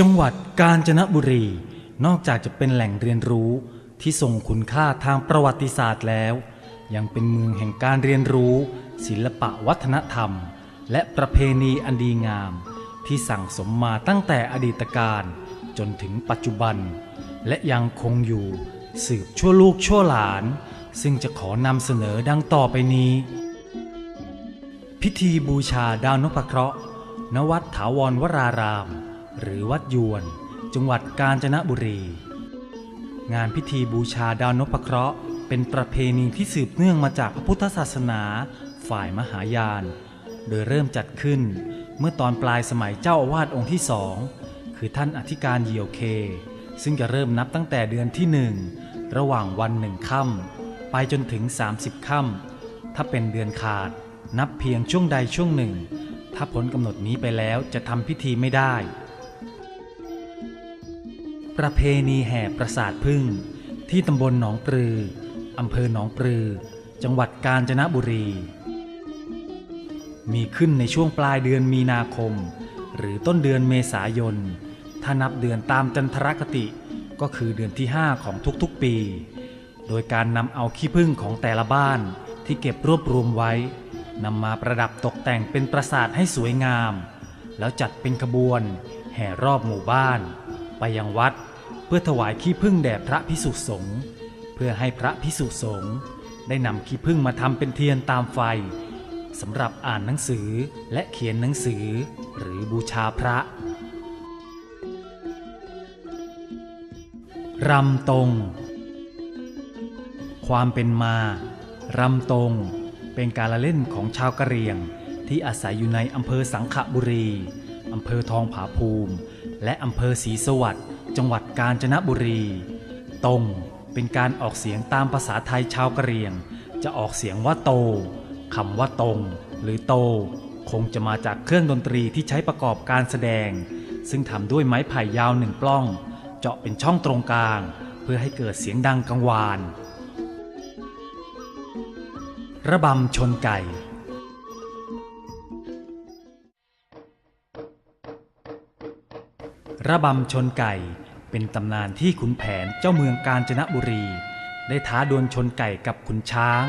จังหวัดกาญจนบุรี นอกจากจะเป็นแหล่งเรียนรู้ที่ทรงคุณค่าทางประวัติศาสตร์แล้ว ยังเป็นเมืองแห่งการเรียนรู้ ศิลปะวัฒนธรรม และประเพณีอันดีงาม ที่สั่งสมมาตั้งแต่อดีตการ จนถึงปัจจุบัน และยังคงอยู่ สืบชั่วลูกชั่วหลาน ซึ่งจะขอนำเสนอดังต่อไปนี้ พิธีบูชาดาวนพเคราะห์ ณ วัดถาวรวราราม หรือวัดยวน จังหวัดกาญจนบุรี งานพิธีบูชาดาวนพเคราะห์ เป็นประเพณีที่สืบเนื่องมาจากพระพุทธศาสนาฝ่ายมหายาน โดยเริ่มจัดขึ้นเมื่อตอนปลายสมัยเจ้าอาวาสองค์ที่สองคือท่านอธิการเยียวเค ซึ่งจะเริ่มนับตั้งแต่เดือนที่หนึ่ง ระหว่างวันหนึ่งค่ำไปจนถึง 30ค่ำถ้าเป็นเดือนขาด นับเพียงช่วงใดช่วงหนึ่ง ถ้าผลกำหนดนี้ไปแล้วจะทำพิธีไม่ได้ ประเพณีแห่ประสาทพึ่ง ที่ตำบลหนองปลืออำเภอหนองปลือ จังหวัดกาญจนบุรี มีขึ้นในช่วงปลายเดือนมีนาคม หรือต้นเดือนเมษายน ถ้านับเดือนตามจันทรคติ ก็คือเดือนที่ 5 ของทุกๆปี โดยการนำเอาขี้ผึ้งของแต่ละบ้านที่เก็บรวบรวมไว้นำมาประดับตกแต่งเป็นปราสาทให้สวยงาม แล้วจัดเป็นขบวน แห่รอบหมู่บ้าน ไปยังวัด เพื่อถวายขี้ผึ้งแด่พระพิสุสงฆ์เพื่อให้พระพิสุสงฆ์ได้นำขี้ผึ้งมาทำเป็นเทียนตามไฟสำหรับอ่านหนังสือและเขียนหนังสือหรือบูชาพระ รำตรง ความเป็นมารำตรง เป็นการละเล่นของชาวกะเหรี่ยง ที่อาศัยอยู่ในอำเภอสังขบุรีอำเภอทองผาภูมิ และอำเภอศรีสวัสดิ์จังหวัดกาญจนบุรี ตรงเป็นการออกเสียงตามภาษาไทยชาวกะเหรี่ยง จะออกเสียงว่าโตคำว่าตรง หรือโต คงจะมาจากเครื่องดนตรีที่ใช้ประกอบการแสดง ซึ่งทำด้วยไม้ไผ่ยาวหนึ่งปล้อง จาะเป็นช่องตรงกลาง เพื่อให้เกิดเสียงดังกังวาน ระบำชนไก่ ระบำชนไก่เป็นตำนานที่ขุนแผนเจ้าเมืองกาญจนบุรี ได้ท้าดวลชนไก่กับขุนช้าง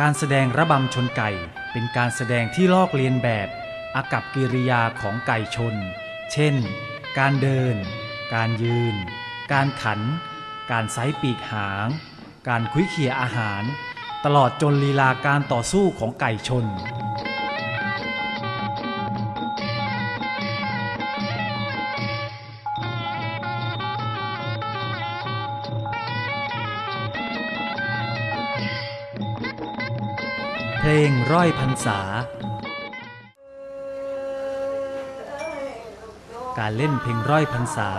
การแสดงระบำชนไก่เป็นการแสดงที่ลอกเลียนแบบอากับกิริยาของไก่ชน เช่น การเดิน การยืน การขัน การไซปีกหาง การคุยเขี่ยอาหาร ตลอดจนลีลาการต่อสู้ของไก่ชน เพลงร้อยพรรษา การเล่นเพลงร้อยพรรษา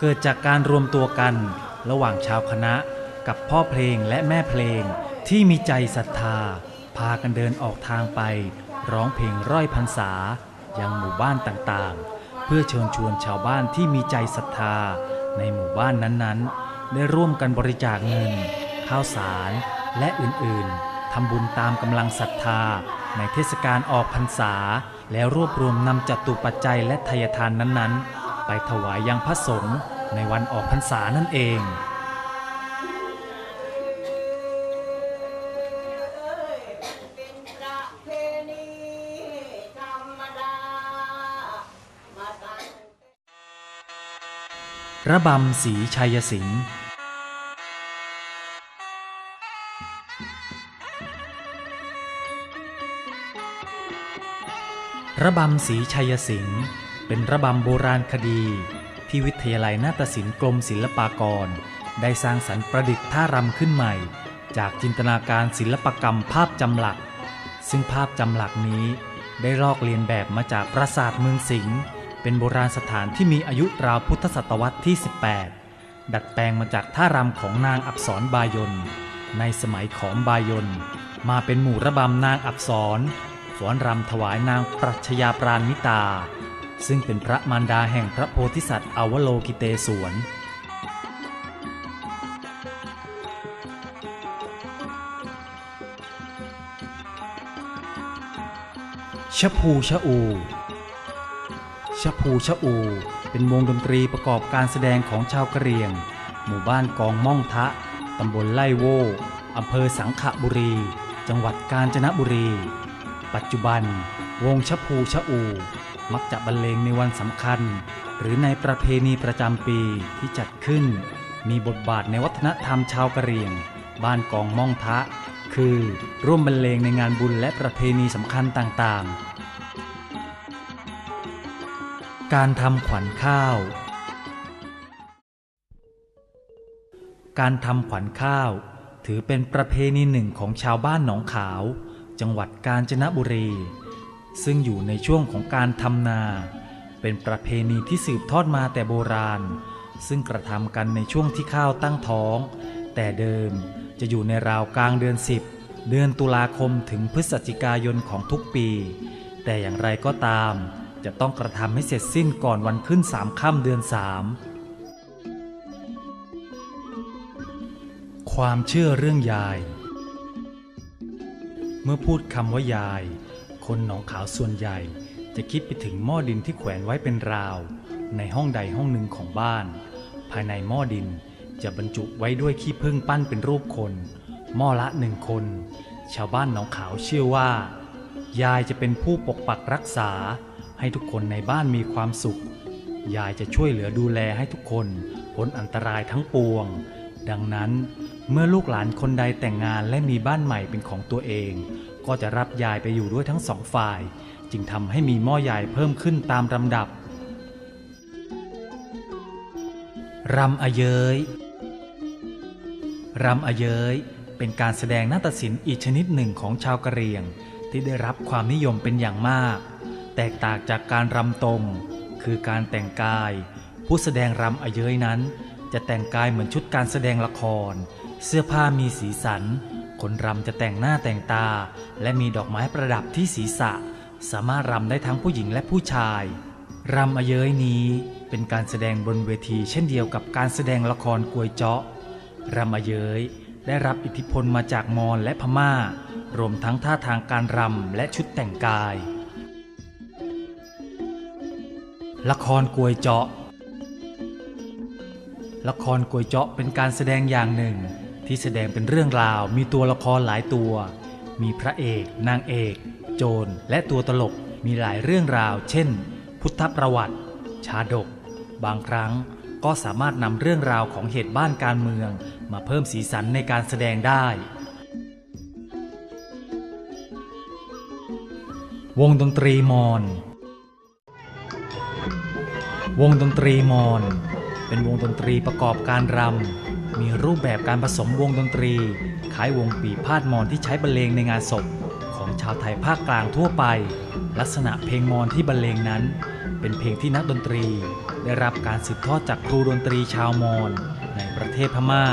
เกิดจากการรวมตัวกันระหว่างชาวคณะกับพ่อเพลงและแม่เพลงที่มีใจศรัทธา พากันเดินออกทางไป ร้องเพลงร้อยพรรษา ยังหมู่บ้านต่างๆ เพื่อเชิญชวนชาวบ้านที่มีใจศรัทธา ในหมู่บ้านนั้นๆ ได้ร่วมกันบริจาคเงิน ข้าวสาร และอื่นๆทำบุญตามกำลังศรัทธา ในเทศกาลออกพรรษา แล้วรวบรวมนำจตุปัจจัยและทายทานนั้นๆ ไปถวายยังพระสงฆ์ในวันออกพรรษานั่นเองระบำศรีชัยสิงห์ ระบำศรีชัยสิงห์เป็นระบำโบราณคดี ที่วิทยาลัยนาฏศิลป์กรมศิลปากร ได้สร้างสรรค์ประดิษฐ์ท่ารำขึ้นใหม่ จากจินตนาการศิลปกรรมภาพจำหลัก ซึ่งภาพจำหลักนี้ได้ลอกเลียนแบบมาจากปราสาทเมืองสิงห์เป็นโบราณสถานที่มีอายุราวพุทธศตวรรษที่ 18 ดัดแปลงมาจากท่ารำของนางอับสรบายนในสมัยของบายนมาเป็นหมู่ระบำนางอับสร ฟ้อนรำถวายนางปรัชญาปราณมิตา ซึ่งเป็นพระมารดาแห่งพระโพธิสัตว์อวโลกิเตศวนชพูชะอูชพูชะอู เป็นวงดนตรีประกอบการแสดงของชาวกะเหรี่ยง หมู่บ้านกองม่องทะ ตำบลไล่โว อำเภอสังขบุรี จังหวัดกาญจนบุรี ปัจจุบัน วงชะพูชะอู มักจะบรรเลงในวันสำคัญ หรือในประเพณีประจำปีที่จัดขึ้น มีบทบาทในวัฒนธรรมชาวกะเหรี่ยง บ้านกองม่องทะ คือร่วมบรรเลงในงานบุญและประเพณีสำคัญต่างๆ การทำขวัญข้าว การทำขวัญข้าว ถือเป็นประเพณีหนึ่งของชาวบ้านหนองขาว จังหวัดกาญจนบุรี ซึ่งอยู่ในช่วงของการทำนา เป็นประเพณีที่สืบทอดมาแต่โบราณ ซึ่งกระทำกันในช่วงที่ข้าวตั้งท้อง แต่เดิมจะอยู่ในราวกลางเดือน 10 เดือนตุลาคมถึงพฤศจิกายนของทุกปี แต่อย่างไรก็ตาม จะต้องกระทำให้เสร็จสิ้นก่อนวันขึ้นสามค่ำเดือนสามความเชื่อเรื่องยาย เมื่อพูดคำว่ายาย คนหนองขาวส่วนใหญ่จะคิดไปถึงหม้อดินที่แขวนไว้เป็นราว ในห้องใดห้องหนึ่งของบ้าน ภายในหม้อดินจะบรรจุไว้ด้วยขี้ผึ้งปั้นเป็นรูปคน หม้อละหนึ่งคน ชาวบ้านหนองขาวเชื่อว่า ยายจะเป็นผู้ปกปักรักษา ให้ทุกคนในบ้านมีความสุข ยายจะช่วยเหลือดูแลให้ทุกคนพ้นอันตรายทั้งปวง ดังนั้น เมื่อลูกหลานคนใดแต่งงานและมีบ้านใหม่เป็นของตัวเอง ก็จะรับยายไปอยู่ด้วยทั้งสองฝ่าย จึงทำให้มีหม้อยายเพิ่มขึ้นตามลำดับรำอเยยรำอเยยเป็นการแสดงนาฏศิลป์อีกชนิดหนึ่งของชาวกะเหรี่ยง ที่ได้รับความนิยมเป็นอย่างมาก แตกต่างจากการรำตรงคือการแต่งกาย ผู้แสดงรำอเยยนั้น จะแต่งกายเหมือนชุดการแสดงละคร เสื้อผ้ามีสีสัน คนรำจะแต่งหน้าแต่งตา และมีดอกไม้ประดับที่ศีรษะ สามารถรำได้ทั้งผู้หญิงและผู้ชายรำอเย้ยนี้เป็นการแสดงบนเวทีเช่นเดียวกับการแสดงละครกวยเจาะรำอเย้ยได้รับอิทธิพลมาจากมอญและพม่า รวมทั้งท่าทางการรำและชุดแต่งกาย ละครกวยเจาะละครกวยเจาะเป็นการแสดงอย่างหนึ่ง ที่แสดงเป็นเรื่องราวมีตัวละครหลายตัว มีพระเอก นางเอก โจรและตัวตลกมีหลายเรื่องราว เช่น พุทธประวัติ ชาดก บางครั้งก็สามารถนำเรื่องราวของเหตุบ้านการเมือง มาเพิ่มสีสันในการแสดงได้ วงดนตรีมอญวงดนตรีมอญเป็นวงดนตรีประกอบการรำ มีรูปแบบการผสมวงดนตรีคล้ายวงปีพาดมอญที่ใช้บรรเลงในงานศพ ของชาวไทยภาคกลางทั่วไป ลักษณะเพลงมอญที่บรรเลงนั้น เป็นเพลงที่นักดนตรี ได้รับการสืบทอดจากครูดนตรีชาวมอญในประเทศพม่า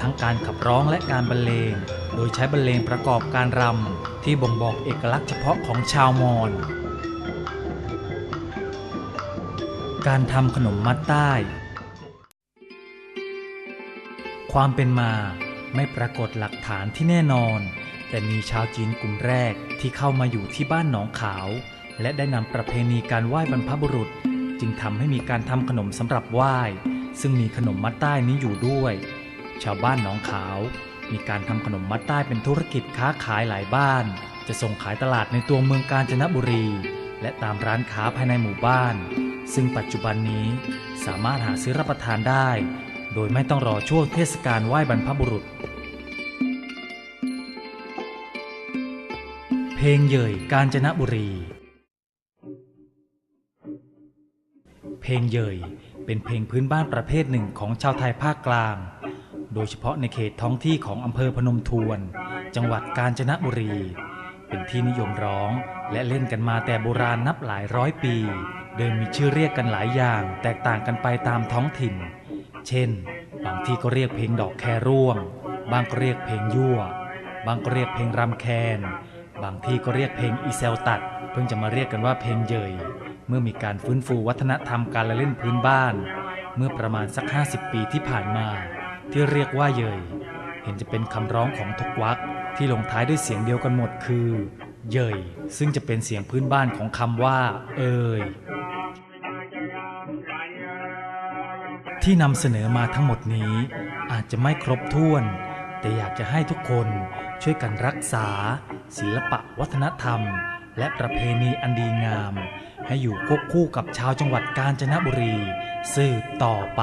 ทั้งการขับร้องและการบรรเลง โดยใช้บรรเลงประกอบการรำที่บ่งบอกเอกลักษณ์เฉพาะของชาวมอญการทำขนมมัดใต้ ความเป็นมาไม่ปรากฏหลักฐานที่แน่นอน แต่มีชาวจีนกลุ่มแรกที่เข้ามาอยู่ที่บ้านหนองขาว และได้นำประเพณีการไหว้บรรพบุรุษ จึงทำให้มีการทำขนมสำหรับไหว้ ซึ่งมีขนมมัดใต้นี้อยู่ด้วย ชาวบ้านหนองขาว มีการทำขนมมัดใต้เป็นธุรกิจค้าขายหลายบ้าน จะส่งขายตลาดในตัวเมืองกาญจนบุรี และตามร้านค้าภายในหมู่บ้าน ซึ่งปัจจุบันนี้สามารถหาซื้อรับประทานได้ โดยไม่ต้องรอช่วงเทศกาลไหว้บรรพบุรุษ เพลงเย่ยกาญจนบุรี เพลงเย่ยเป็นเพลงพื้นบ้านประเภทหนึ่งของชาวไทยภาคกลาง โดยเฉพาะในเขตท้องที่ของอำเภอพนมทวน จังหวัดกาญจนบุรี เป็นที่นิยมร้องและเล่นกันมาแต่โบราณนับหลายร้อยปีโดยมีชื่อเรียกกันหลายอย่าง แตกต่างกันไปตามท้องถิ่น เช่น บางที่ก็เรียกเพลงดอกแคร่วง บางก็เรียกเพลงยั่ว บางก็เรียกเพลงรำแคนบางที่ก็เรียกเพลงอีเซลตัด เพิ่งจะมาเรียกกันว่าเพลงเยยเมื่อมีการฟื้นฟูวัฒนธรรมการละเล่นพื้นบ้าน เมื่อประมาณสัก 50 ปีที่ผ่านมา ที่เรียกว่าเยยเห็นจะเป็นคำร้องของทุกวักที่ลงท้ายด้วยเสียงเดียวกันหมดคือ เยยซึ่งจะเป็นเสียงพื้นบ้านของคำว่า เอย ที่นำเสนอมาทั้งหมดนี้อาจจะไม่ครบถ้วน แต่อยากจะให้ทุกคนช่วยกันรักษา ศิลปะวัฒนธรรม และประเพณีอันดีงาม ให้อยู่ควบคู่กับชาวจังหวัดกาญจนบุรี สืบต่อไป